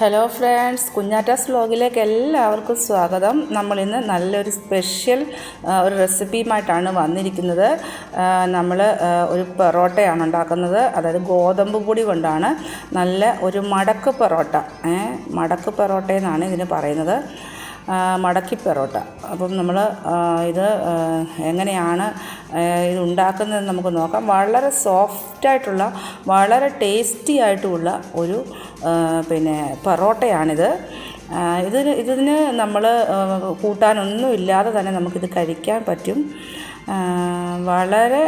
Hello friends കുഞ്ഞാറ്റാസ് വ്ലോഗിലേക്ക് എല്ലാവർക്കും സ്വാഗതം. നമ്മളിന്ന് നല്ലൊരു സ്പെഷ്യൽ ഒരു റെസിപ്പിയുമായിട്ടാണ് വന്നിരിക്കുന്നത്. നമ്മൾ ഒരു പെറോട്ടയാണ് ഉണ്ടാക്കുന്നത്. അതായത് ഗോതമ്പ് പൊടി കൊണ്ടാണ് നല്ല ഒരു മടക്ക് പെറോട്ട മടക്ക് പൊറോട്ട എന്നാണ് ഇതിന് പറയുന്നത്. മടക്കി പെറോട്ട. അപ്പം നമ്മൾ ഇത് എങ്ങനെയാണ് ഇത് ഉണ്ടാക്കുന്നത് നമുക്ക് നോക്കാം. വളരെ സോഫ്റ്റായിട്ടുള്ള വളരെ ടേസ്റ്റി ആയിട്ടുള്ള ഒരു പിന്നെ പെറോട്ടയാണിത്. ഇതിന് ഇതിന് നമ്മൾ കൂട്ടാനൊന്നും ഇല്ലാതെ തന്നെ നമുക്കിത് കഴിക്കാൻ പറ്റും. വളരെ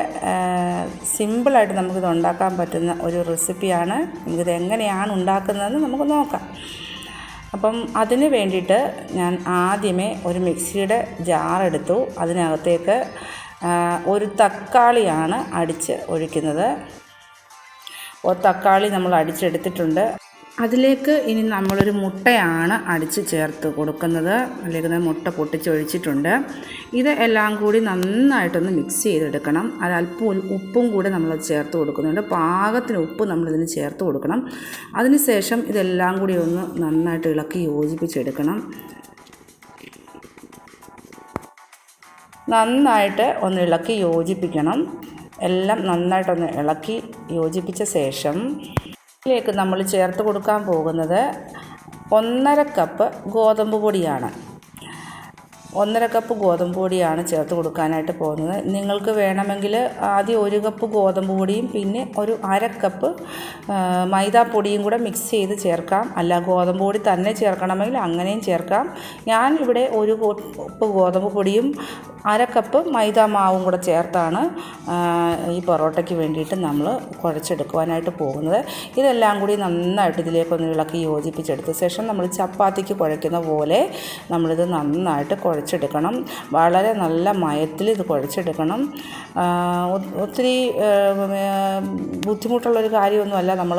സിമ്പിളായിട്ട് നമുക്കിത് ഉണ്ടാക്കാൻ പറ്റുന്ന ഒരു റെസിപ്പിയാണ് നമുക്കിത് എങ്ങനെയാണ് ഉണ്ടാക്കുന്നതെന്ന് നമുക്ക് നോക്കാം. അപ്പം അതിന് വേണ്ടിയിട്ട് ഞാൻ ആദ്യമേ ഒരു മിക്സിയുടെ ജാറെടുത്തു അതിനകത്തേക്ക് ഒരു തക്കാളിയാണ് അടിച്ച് ഒഴിക്കുന്നത്. ഒരു തക്കാളി നമ്മൾ അടിച്ചെടുത്തിട്ടുണ്ട്. അതിലേക്ക് ഇനി നമ്മളൊരു മുട്ടയാണ് അടിച്ച് ചേർത്ത് കൊടുക്കുന്നത്. അല്ലെങ്കിൽ മുട്ട പൊട്ടിച്ചൊഴിച്ചിട്ടുണ്ട് ഇത് എല്ലാം കൂടി നന്നായിട്ടൊന്ന് മിക്സ് ചെയ്തെടുക്കണം. അത് അല്പം ഉപ്പും കൂടി നമ്മൾ ചേർത്ത് കൊടുക്കുന്നുണ്ട്. പാകത്തിന് ഉപ്പ് നമ്മളിതിന് ചേർത്ത് കൊടുക്കണം. അതിനുശേഷം ഇതെല്ലാം കൂടി ഒന്ന് നന്നായിട്ട് ഇളക്കി യോജിപ്പിച്ചെടുക്കണം. നന്നായിട്ട് ഒന്ന് ഇളക്കി യോജിപ്പിക്കണം. എല്ലാം നന്നായിട്ടൊന്ന് ഇളക്കി യോജിപ്പിച്ച ശേഷം ഇതിലേക്ക് നമ്മൾ ചേർത്ത് കൊടുക്കാൻ പോകുന്നത് ഒന്നര കപ്പ് ഗോതമ്പ് പൊടിയാണ്. ഒന്നര കപ്പ് ഗോതമ്പ് പൊടിയാണ് ചേർത്ത് കൊടുക്കാനായിട്ട് പോകുന്നത്. നിങ്ങൾക്ക് വേണമെങ്കിൽ ആദ്യം ഒരു കപ്പ് ഗോതമ്പ് പൊടിയും പിന്നെ ഒരു അര കപ്പ് മൈദാപ്പൊടിയും കൂടെ മിക്സ് ചെയ്ത് ചേർക്കാം. അല്ല ഗോതമ്പ് പൊടി തന്നെ ചേർക്കണമെങ്കിൽ അങ്ങനെയും ചേർക്കാം. ഞാൻ ഇവിടെ ഒരു കപ്പ് ഗോതമ്പ് പൊടിയും അര കപ്പ് മൈദ മാവും കൂടെ ചേർത്താണ് ഈ പൊറോട്ടയ്ക്ക് വേണ്ടിയിട്ട് നമ്മൾ കുഴച്ചെടുക്കുവാനായിട്ട് പോകുന്നത്. ഇതെല്ലാം കൂടി നന്നായിട്ട് ഇതിലേക്കൊന്ന് ഇളക്കി യോജിപ്പിച്ചെടുത്ത ശേഷം നമ്മൾ ചപ്പാത്തിക്ക് കുഴയ്ക്കുന്ന പോലെ നമ്മളിത് നന്നായിട്ട് കുഴച്ചെടുക്കണം. വളരെ നല്ല മയത്തിൽ ഇത് കുഴച്ചെടുക്കണം. ഒത്തിരി ബുദ്ധിമുട്ടുള്ളൊരു കാര്യമൊന്നുമല്ല നമ്മൾ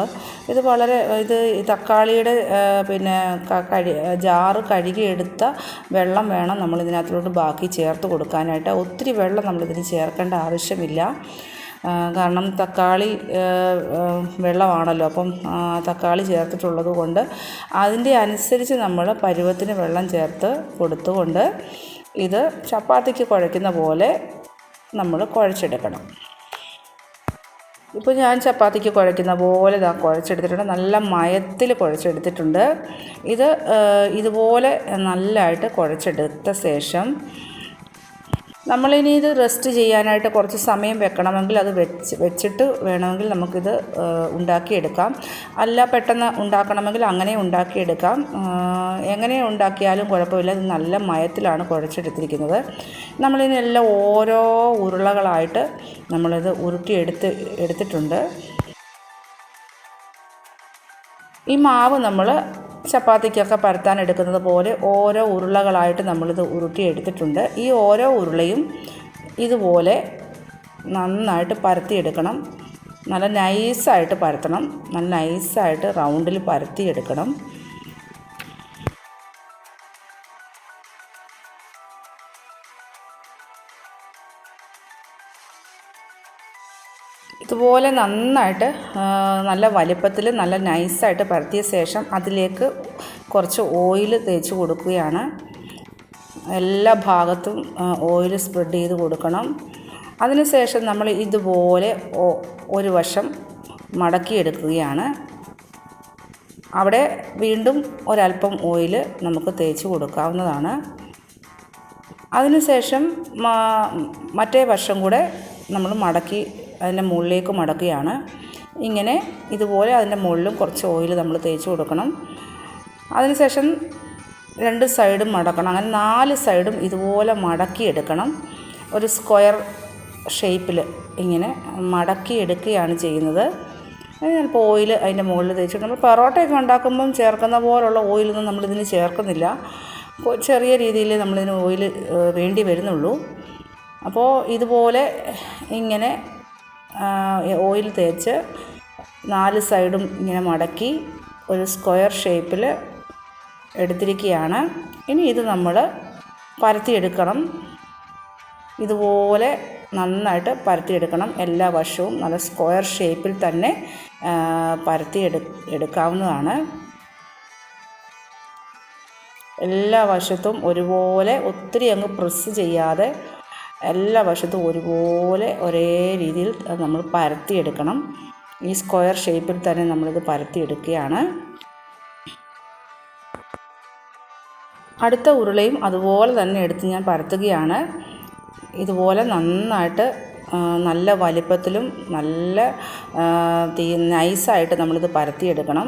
ഇത് വളരെ ഇത് തക്കാളിയുടെ പിന്നെ കഴി ജാറ് കഴുകിയെടുത്ത വെള്ളം വേണം നമ്മൾ ഇതിനകത്തോട്ട് ബാക്കി ചേർത്ത് കൊടുക്കാനായിട്ട്. ഒത്തിരി വെള്ളം നമ്മളിതിന് ചേർക്കേണ്ട ആവശ്യമില്ല. കാരണം തക്കാളി വെള്ളമാണല്ലോ. അപ്പം തക്കാളി ചേർത്തിട്ടുള്ളത് കൊണ്ട് അതിന്റെ അനുസരിച്ച് നമ്മൾ പരുവത്തിന് വെള്ളം ചേർത്ത് കൊടുത്തുകൊണ്ട് ഇത് ചപ്പാത്തിക്ക് കുഴയ്ക്കുന്ന പോലെ നമ്മൾ കുഴച്ചെടുക്കണം. ഇപ്പോൾ ഞാൻ ചപ്പാത്തിക്ക് കുഴയ്ക്കുന്ന പോലെ ഇതാ കുഴച്ചെടുത്തിട്ടുണ്ട്. നല്ല മയത്തിൽ കുഴച്ചെടുത്തിട്ടുണ്ട്. ഇത് ഇതുപോലെ നല്ലതായിട്ട് കുഴച്ചെടുത്ത ശേഷം നമ്മളിനി ഇത് റെസ്റ്റ് ചെയ്യാനായിട്ട് കുറച്ച് സമയം വെക്കണമെങ്കിൽ അത് വെച്ച് വെച്ചിട്ട് വേണമെങ്കിൽ നമുക്കിത് ഉണ്ടാക്കിയെടുക്കാം. അല്ല പെട്ടെന്ന് ഉണ്ടാക്കണമെങ്കിൽ അങ്ങനെ ഉണ്ടാക്കിയെടുക്കാം. എങ്ങനെ ഉണ്ടാക്കിയാലും കുഴപ്പമില്ല. ഇത് നല്ല മയത്തിലാണ് കുഴച്ചെടുത്തിരിക്കുന്നത്. നമ്മളിതിനെല്ലാം ഓരോ ഉരുളകളായിട്ട് നമ്മളിത് ഉരുട്ടിയെടുത്ത് എടുത്തിട്ടുണ്ട്. ഈ മാവ് നമ്മൾ ചപ്പാത്തിക്കൊക്കെ പരത്താൻ എടുക്കുന്നത് പോലെ ഓരോ ഉരുളകളായിട്ട് നമ്മളിത് ഉരുട്ടി എടുത്തിട്ടുണ്ട് ഈ ഓരോ ഉരുളയും ഇതുപോലെ നന്നായിട്ട് പരത്തിയെടുക്കണം. നല്ല നൈസായിട്ട് പരത്തണം. നല്ല നൈസായിട്ട് റൗണ്ടിൽ പരത്തിയെടുക്കണം. ഇതുപോലെ നന്നായിട്ട് നല്ല വലിപ്പത്തിൽ നല്ല നൈസായിട്ട് പരത്തിയ ശേഷം അതിലേക്ക് കുറച്ച് ഓയിൽ തേച്ച് കൊടുക്കുകയാണ്. എല്ലാ ഭാഗത്തും ഓയിൽ സ്പ്രെഡ് ചെയ്ത് കൊടുക്കണം. അതിനുശേഷം നമ്മൾ ഇതുപോലെ ഒരു വശം മടക്കിയെടുക്കുകയാണ്. അവിടെ വീണ്ടും ഒരല്പം ഓയിൽ നമുക്ക് തേച്ച് കൊടുക്കാവുന്നതാണ്. അതിനുശേഷം മറ്റേ വശം കൂടെ നമ്മൾ മടക്കി അതിന്റെ മുകളിലേക്ക് മടക്കുകയാണ്. ഇങ്ങനെ ഇതുപോലെ അതിന്റെ മുകളിലും കുറച്ച് ഓയിൽ നമ്മൾ തേച്ച് കൊടുക്കണം. അതിനുശേഷം രണ്ട് സൈഡും മടക്കണം. അങ്ങനെ നാല് സൈഡും ഇതുപോലെ മടക്കി എടുക്കണം. ഒരു സ്ക്വയർ ഷേപ്പിൽ ഇങ്ങനെ മടക്കി എടുക്കുകയാണ് ചെയ്യുന്നത്. ചിലപ്പോൾ ഓയിൽ അതിന്റെ മുകളിൽ തേച്ചിട്ട് നമ്മൾ പൊറോട്ടയൊക്കെ ഉണ്ടാക്കുമ്പം ചേർക്കുന്ന പോലുള്ള ഓയിലൊന്നും നമ്മളിതിന് ചേർക്കുന്നില്ല. അപ്പോൾ ചെറിയ രീതിയിൽ നമ്മളിതിന് ഓയിൽ വേണ്ടി വരുന്നുള്ളൂ. അപ്പോൾ ഇതുപോലെ ഇങ്ങനെ ഓയിൽ തേച്ച് നാല് സൈഡും ഇങ്ങനെ മടക്കി ഒരു സ്ക്വയർ ഷേപ്പിൽ എടുത്തിരിക്കുകയാണ്. ഇനി ഇത് നമ്മൾ പരത്തിയെടുക്കണം. ഇതുപോലെ നന്നായിട്ട് പരത്തിയെടുക്കണം. എല്ലാ വശവും നല്ല സ്ക്വയർ ഷേപ്പിൽ തന്നെ പരത്തി എടു എടുക്കാവുന്നതാണ്. എല്ലാ വശത്തും ഒരുപോലെ ഒത്തിരി അങ്ങ് പ്രസ് ചെയ്യാതെ എല്ലാ വശത്തും ഒരുപോലെ ഒരേ രീതിയിൽ നമ്മൾ പരത്തിയെടുക്കണം. ഈ സ്ക്വയർ ഷേപ്പിൽ തന്നെ നമ്മളിത് പരത്തിയെടുക്കുകയാണ്. അടുത്ത ഉരുളയും അതുപോലെ തന്നെ എടുത്ത് ഞാൻ പരത്തുകയാണ്. ഇതുപോലെ നന്നായിട്ട് നല്ല വലിപ്പത്തിലും നല്ല നൈസായിട്ട് നമ്മളിത് പരത്തിയെടുക്കണം.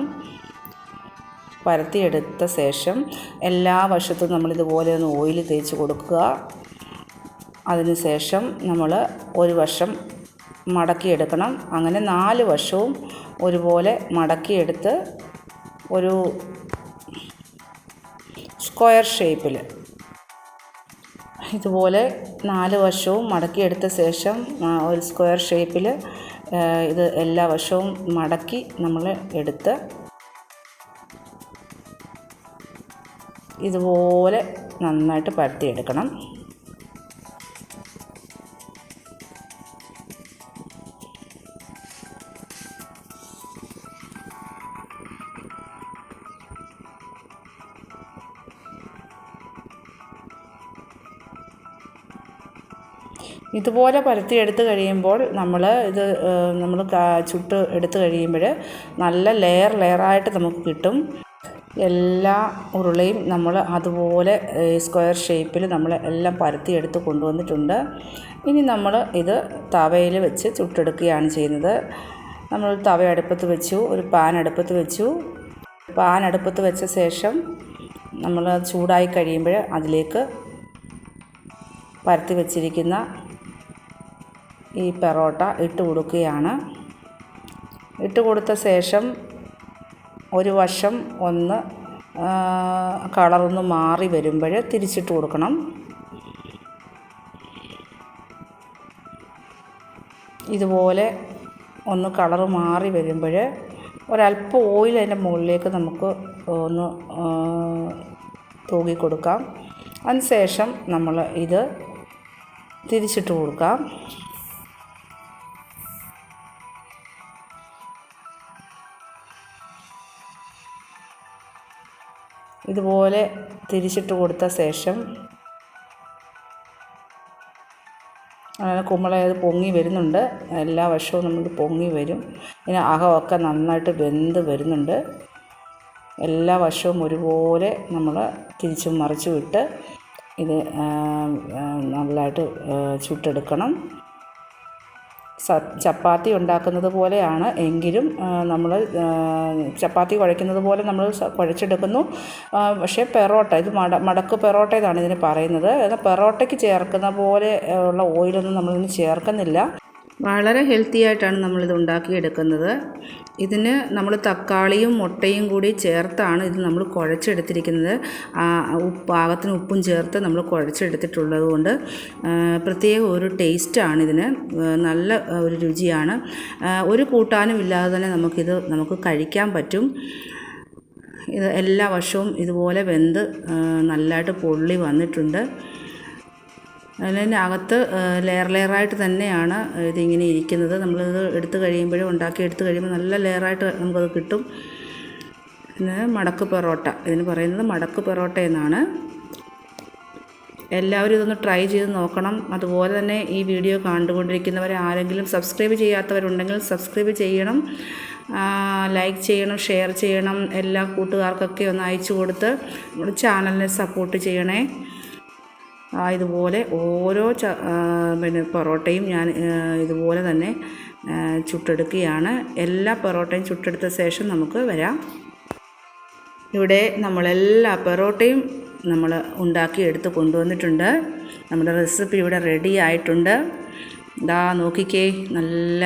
പരത്തിയെടുത്ത ശേഷം എല്ലാ വശത്തും നമ്മളിതുപോലെ ഒന്ന് ഓയിൽ തേച്ച് കൊടുക്കുക. അതിന് ശേഷം നമ്മൾ ഒരു വശം മടക്കിയെടുക്കണം. അങ്ങനെ നാല് വശവും ഒരുപോലെ മടക്കിയെടുത്ത് ഒരു സ്ക്വയർ ഷേപ്പിൽ ഇതുപോലെ നാല് വശവും മടക്കിയെടുത്ത ശേഷം ഒരു സ്ക്വയർ ഷേപ്പിൽ ഇത് എല്ലാ വശവും മടക്കി നമ്മൾ എടുത്ത് ഇതുപോലെ നന്നായിട്ട് പരത്തിയെടുക്കണം. ഇതുപോലെ പരത്തി എടുത്ത് കഴിയുമ്പോൾ നമ്മൾ ഇത് നമ്മൾ ചുട്ട് എടുത്ത് കഴിയുമ്പോൾ നല്ല ലെയർ ലെയറായിട്ട് നമുക്ക് കിട്ടും. എല്ലാ ഉരുളയും നമ്മൾ അതുപോലെ സ്ക്വയർ ഷേപ്പിൽ നമ്മൾ എല്ലാം പരത്തി എടുത്ത് കൊണ്ടുവന്നിട്ടുണ്ട്. ഇനി നമ്മൾ ഇത് തവയിൽ വെച്ച് ചുട്ടെടുക്കുകയാണ് ചെയ്യുന്നത്. നമ്മൾ തവ അടുപ്പത്ത് വെച്ചു ഒരു പാൻ അടുപ്പത്ത് വെച്ചു. പാൻ അടുപ്പത്ത് വെച്ച ശേഷം നമ്മൾ ചൂടായി കഴിയുമ്പോൾ അതിലേക്ക് പരത്തി വെച്ചിരിക്കുന്ന ഈ പെറോട്ട ഇട്ട് കൊടുക്കുകയാണ്. ഇട്ട് കൊടുത്ത ശേഷം ഒരു വശം ഒന്ന് കളറൊന്ന് മാറി വരുമ്പോൾ തിരിച്ചിട്ട് കൊടുക്കണം. ഇതുപോലെ ഒന്ന് കളർ മാറി വരുമ്പോൾ ഒരല്പം ഓയിൽ അതിന്റെ മുകളിലേക്ക് നമുക്ക് ഒന്ന് തൂകി കൊടുക്കാം. അതിന് ശേഷം നമ്മൾ ഇത് തിരിച്ചിട്ട് കൊടുക്കാം. ഇതുപോലെ തിരിച്ചിട്ട് കൊടുത്ത ശേഷം അങ്ങനെ കുമ്പള അത് പൊങ്ങി വരുന്നുണ്ട്. എല്ലാ വശവും നമ്മൾ പൊങ്ങി വരും. ഇനി അകമൊക്കെ നന്നായിട്ട് വെന്ത് വരുന്നുണ്ട്. എല്ലാ വശവും ഒരുപോലെ നമ്മൾ തിരിച്ചും മറിച്ചും വിട്ട് ഇത് നല്ലതായിട്ട് ചുട്ടെടുക്കണം. ചപ്പാത്തി ഉണ്ടാക്കുന്നത് പോലെയാണ്. എങ്കിലും നമ്മൾ ചപ്പാത്തി കുഴയ്ക്കുന്നത് പോലെ നമ്മൾ കുഴച്ചെടുക്കുന്നു. പക്ഷേ പെറോട്ട ഇത് മട മടക്ക് പെറോട്ട എന്നാണ് ഇതിന് പറയുന്നത്. പെറോട്ടയ്ക്ക് ചേർക്കുന്ന പോലെ ഉള്ള ഓയിലൊന്നും നമ്മളിതിന് ചേർക്കുന്നില്ല. വളരെ ഹെൽത്തി ആയിട്ടാണ് നമ്മളിത് ഉണ്ടാക്കിയെടുക്കുന്നത്. ഇതിന് നമ്മൾ തക്കാളിയും മുട്ടയും കൂടി ചേർത്താണ് ഇത് നമ്മൾ കുഴച്ചെടുത്തിരിക്കുന്നത്. ഉപ്പ് പാകത്തിന് ഉപ്പും ചേർത്ത് നമ്മൾ കുഴച്ചെടുത്തിട്ടുള്ളത് കൊണ്ട് പ്രത്യേക ഒരു ടേസ്റ്റാണ് ഇതിന്. നല്ല ഒരു രുചിയാണ്. ഒരു കൂട്ടാനും ഇല്ലാതെ തന്നെ നമുക്കിത് നമുക്ക് കഴിക്കാൻ പറ്റും. ഇത് എല്ലാ വർഷവും ഇതുപോലെ വെന്ത് നല്ലതായിട്ട് പൊള്ളി വന്നിട്ടുണ്ട്. അതിനകത്ത് ലെയർ ലെയറായിട്ട് തന്നെയാണ് ഇതിങ്ങനെ ഇരിക്കുന്നത്. നമ്മളിത് എടുത്തു കഴിയുമ്പോഴും ഉണ്ടാക്കി എടുത്തു കഴിയുമ്പോൾ നല്ല ലെയറായിട്ട് നമുക്കത് കിട്ടും. പിന്നെ മടക്ക് പൊറോട്ട. ഇതിന് പറയുന്നത് മടക്ക് പൊറോട്ട എന്നാണ്. എല്ലാവരും ഇതൊന്ന് ട്രൈ ചെയ്ത് നോക്കണം. അതുപോലെ തന്നെ ഈ വീഡിയോ കണ്ടുകൊണ്ടിരിക്കുന്നവരെ ആരെങ്കിലും സബ്സ്ക്രൈബ് ചെയ്യാത്തവരുണ്ടെങ്കിൽ സബ്സ്ക്രൈബ് ചെയ്യണം. ലൈക്ക് ചെയ്യണം ഷെയർ ചെയ്യണം. എല്ലാ കൂട്ടുകാർക്കൊക്കെ ഒന്ന് അയച്ചു കൊടുത്ത് നമ്മുടെ ചാനലിനെ സപ്പോർട്ട് ചെയ്യണേ. ഇതുപോലെ ഓരോ ച പിന്നെ പൊറോട്ടയും ഞാൻ ഇതുപോലെ തന്നെ ചുട്ടെടുക്കുകയാണ്. എല്ലാ പൊറോട്ടയും ചുട്ടെടുത്ത ശേഷം നമുക്ക് വരാം. ഇവിടെ നമ്മളെല്ലാ പൊറോട്ടയും നമ്മൾ ഉണ്ടാക്കി എടുത്ത് കൊണ്ടുവന്നിട്ടുണ്ട്. നമ്മുടെ റെസിപ്പി ഇവിടെ റെഡി ആയിട്ടുണ്ട്. ഇതാ നോക്കിക്കേ നല്ല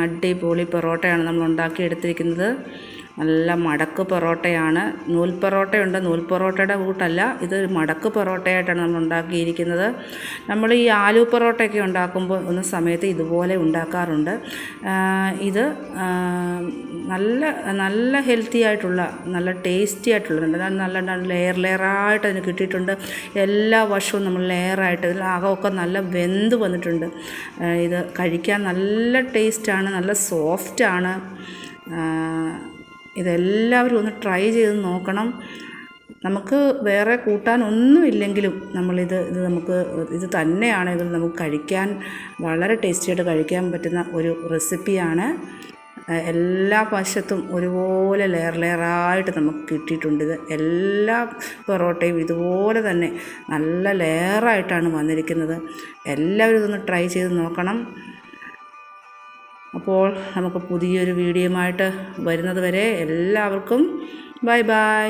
അടിപൊളി പൊറോട്ടയാണ് നമ്മൾ ഉണ്ടാക്കി എടുത്തിരിക്കുന്നത്. നല്ല മടക്ക് പൊറോട്ടയാണ്. നൂൽ പൊറോട്ടയുണ്ട്. നൂൽ പൊറോട്ടയുടെ കൂട്ടല്ല. ഇത് മടക്ക് പൊറോട്ടയായിട്ടാണ് നമ്മൾ ഉണ്ടാക്കിയിരിക്കുന്നത്. നമ്മൾ ഈ ആലു പൊറോട്ടയൊക്കെ ഉണ്ടാക്കുമ്പോൾ ഒന്ന് സമയത്ത് ഇതുപോലെ ഉണ്ടാക്കാറുണ്ട്. ഇത് നല്ല നല്ല ഹെൽത്തി ആയിട്ടുള്ള നല്ല ടേസ്റ്റി ആയിട്ടുള്ളത് നല്ല ലെയർ ലെയറായിട്ട് അതിന് കിട്ടിയിട്ടുണ്ട്. എല്ലാ വർഷവും നമ്മൾ ലെയറായിട്ട് ഇതിൽ അകമൊക്കെ നല്ല വെന്ത് വന്നിട്ടുണ്ട്. ഇത് കഴിക്കാൻ നല്ല ടേസ്റ്റാണ് നല്ല സോഫ്റ്റാണ് ഇതെല്ലാവരും ഒന്ന് ട്രൈ ചെയ്ത് നോക്കണം. നമുക്ക് വേറെ കൂട്ടാനൊന്നും ഇല്ലെങ്കിലും നമ്മളിത് ഇത് നമുക്ക് ഇത് തന്നെയാണ് ഇത് നമുക്ക് കഴിക്കാൻ വളരെ ടേസ്റ്റിയായിട്ട് കഴിക്കാൻ പറ്റുന്ന ഒരു റെസിപ്പിയാണ് എല്ലാ വശത്തും ഒരുപോലെ ലെയർ ലെയറായിട്ട് നമുക്ക് കിട്ടിയിട്ടുണ്ട് ഇത്. എല്ലാ പൊറോട്ടയും ഇതുപോലെ തന്നെ നല്ല ലെയറായിട്ടാണ് വന്നിരിക്കുന്നത്. എല്ലാവരും ഇതൊന്ന് ട്രൈ ചെയ്ത് നോക്കണം. അപ്പോൾ നമുക്ക് പുതിയൊരു വീഡിയോയുമായിട്ട് വരുന്നത് വരെ എല്ലാവർക്കും ബൈ ബൈ.